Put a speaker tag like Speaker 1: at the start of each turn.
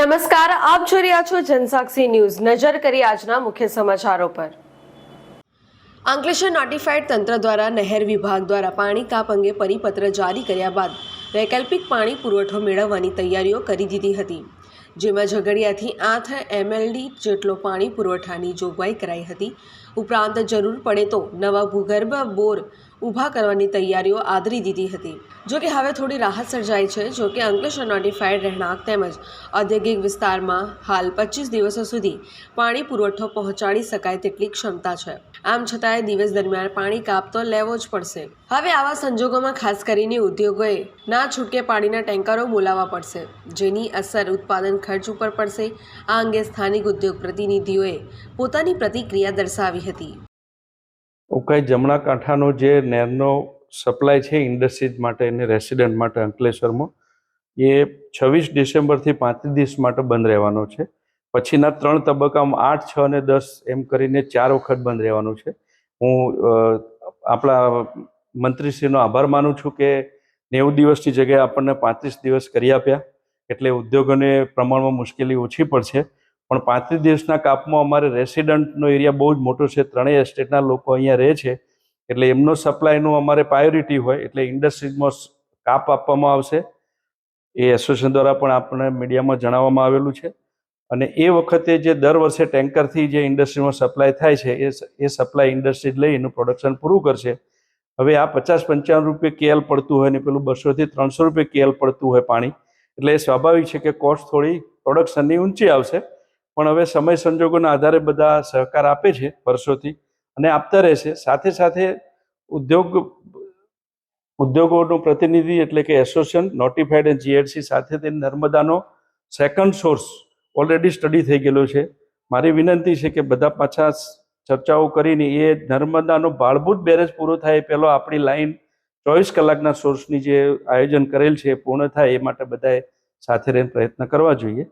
Speaker 1: નમસ્કાર, આપ જોઈ રહ્યા છો જનસાક્ષી ન્યૂઝ. નજર કરી આજના મુખ્ય સમાચારો પર. અંકલેશ્વર નોટિફાઈડ તંત્ર દ્વારા નહેર વિભાગ દ્વારા પાણી કાપ અંગે પરિપત્ર જારી કર્યા બાદ વૈકલ્પિક પાણી પુરવઠો મેળવવાની તૈયારીઓ કરી દીધી હતી. જેમાં ઝઘડિયાથી આઠ એમએલડી જેટલો પાણી પુરવઠાની જોગવાઈ કરાઈ હતી. ઉપરાંત જરૂર પડે તો નવા ભૂગર્ભ બોર ઊભા કરવાની તૈયારીઓ આદરી દીધી હતી. જો કે હવે થોડી રાહત સર્જાઈ છે જો કે અંકલેશ્વર નોટિફાઈડ રહેણાંક તેમજ ઔદ્યોગિક વિસ્તારમાં હાલ પચીસ દિવસો સુધી પાણી પુરવઠો પહોંચાડી શકાય તેટલી ક્ષમતા છે. આમ છતાંય દિવસ દરમિયાન પાણી કાપ તો લેવો જ પડશે. હવે આવા સંજોગોમાં ખાસ કરીને ઉદ્યોગોએ ના છૂટકે પાણીના ટેન્કરો બોલાવવા પડશે, જેની અસર ઉત્પાદન ખર્ચ ઉપર પડશે. આ અંગે સ્થાનિક ઉદ્યોગ પ્રતિનિધિઓએ પોતાની પ્રતિક્રિયા દર્શાવી હતી.
Speaker 2: ઉકાઈ જમણા કાંઠાનો જે નહેરનો સપ્લાય છે ઇન્ડસ્ટ્રીઝ માટે અને રેસિડેન્ટ માટે અંકલેશ્વરમાં, એ છવ્વીસ ડિસેમ્બરથી પાંત્રીસ દિવસ માટે બંધ રહેવાનો છે. પછીના ત્રણ તબક્કામાં આઠ, છ અને દસ એમ કરીને ચાર વખત બંધ રહેવાનું છે. હું આપણા મંત્રીશ્રીનો આભાર માનું છું કે નેવું દિવસની જગ્યાએ આપણને પાંત્રીસ દિવસ કરી આપ્યા. એટલે ઉદ્યોગોને પ્રમાણમાં મુશ્કેલી ઓછી પડશે. પણ પાંત્રીસ દિવસના કાપમાં અમારે રેસિડન્ટનો એરિયા બહુ જ મોટો છે. ત્રણેય એસ્ટેટના લોકો અહીંયા રહે છે. એટલે એમનો સપ્લાયનું અમારે પ્રાયોરિટી હોય એટલે ઇન્ડસ્ટ્રીઝમાં કાપ આપવામાં આવશે. એ એસોસિએશન દ્વારા પણ આપણને મીડિયામાં જણાવવામાં આવેલું છે. અને એ વખતે જે દર વર્ષે ટેન્કરથી જે ઇન્ડસ્ટ્રીમાં સપ્લાય થાય છે, એ એ સપ્લાય ઇન્ડસ્ટ્રીઝ લઈ એનું પ્રોડક્શન પૂરું કરશે. હવે આ પચાસ પંચાવન રૂપિયા કેએલ પડતું હોય ને પેલું બસોથી ત્રણસો રૂપિયા કેએલ પડતું હોય પાણી. એટલે એ સ્વાભાવિક છે કે કોસ્ટ થોડી પ્રોડક્શનની ઊંચી આવશે. પણ હવે સમય સંજોગોના આધારે બધા સહકાર આપે છે વર્ષોથી અને આપતા રહેશે. સાથે સાથે ઉદ્યોગ, ઉદ્યોગોનું પ્રતિનિધિ એટલે કે એસોસિએશન નોટિફાઈડ એન્ડ જીએડસી સાથે તે નર્મદાનો સેકન્ડ સોર્સ ઓલરેડી સ્ટડી થઈ ગયેલો છે. મારી વિનંતી છે કે બધા પાછા ચર્ચાઓ કરીને એ નર્મદાનો ભાળભૂત બેરેજ પૂરો થાય પહેલો આપણી લાઈન ચોવીસ કલાકના સોર્સની જે આયોજન કરેલ છે પૂર્ણ થાય એ માટે બધાએ સાથે રહીને પ્રયત્ન કરવા જોઈએ.